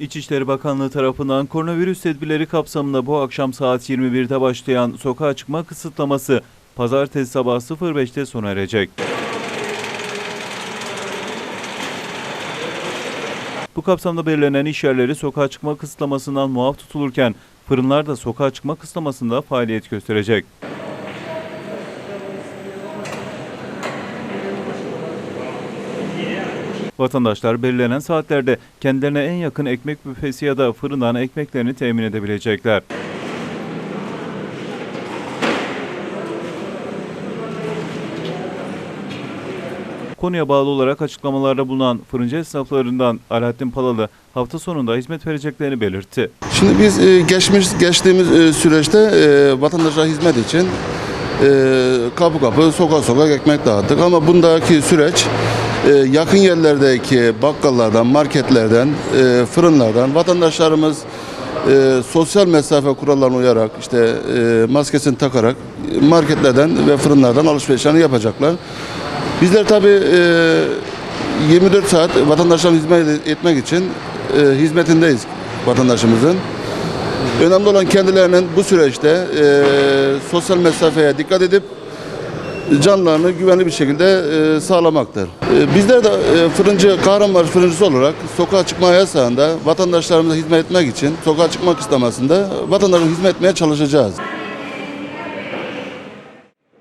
İçişleri Bakanlığı tarafından koronavirüs tedbirleri kapsamında bu akşam saat 21'de başlayan sokağa çıkma kısıtlaması pazartesi sabah 05'te sona erecek. Bu kapsamda belirlenen iş yerleri sokağa çıkma kısıtlamasından muaf tutulurken fırınlar da sokağa çıkma kısıtlamasında faaliyet gösterecek. Vatandaşlar belirlenen saatlerde kendilerine en yakın ekmek büfesi ya da fırından ekmeklerini temin edebilecekler. Konuya bağlı olarak açıklamalarda bulunan fırıncı esnaflarından Alaaddin Palalı hafta sonunda hizmet vereceklerini belirtti. Şimdi biz e, geçmiş geçtiğimiz e, süreçte e, vatandaşa hizmet için kapı kapı sokak sokak ekmek dağıttık ama bundaki süreç e, yakın yerlerdeki bakkallardan, marketlerden, e, fırınlardan vatandaşlarımız e, sosyal mesafe kurallarına uyarak işte e, maskesini takarak marketlerden ve fırınlardan alışverişlerini yapacaklar. Bizler tabii e, 24 saat vatandaşların hizmet etmek için e, hizmetindeyiz vatandaşımızın. Önemli olan kendilerinin bu süreçte e, sosyal mesafeye dikkat edip canlarını güvenli bir şekilde e, sağlamaktır. E, bizler de e, fırıncı, Kahramanmaraş fırıncısı olarak sokağa çıkma yasağında vatandaşlarımıza hizmet etmek için sokağa çıkma kısıtlamasında vatandaşa hizmet etmeye çalışacağız.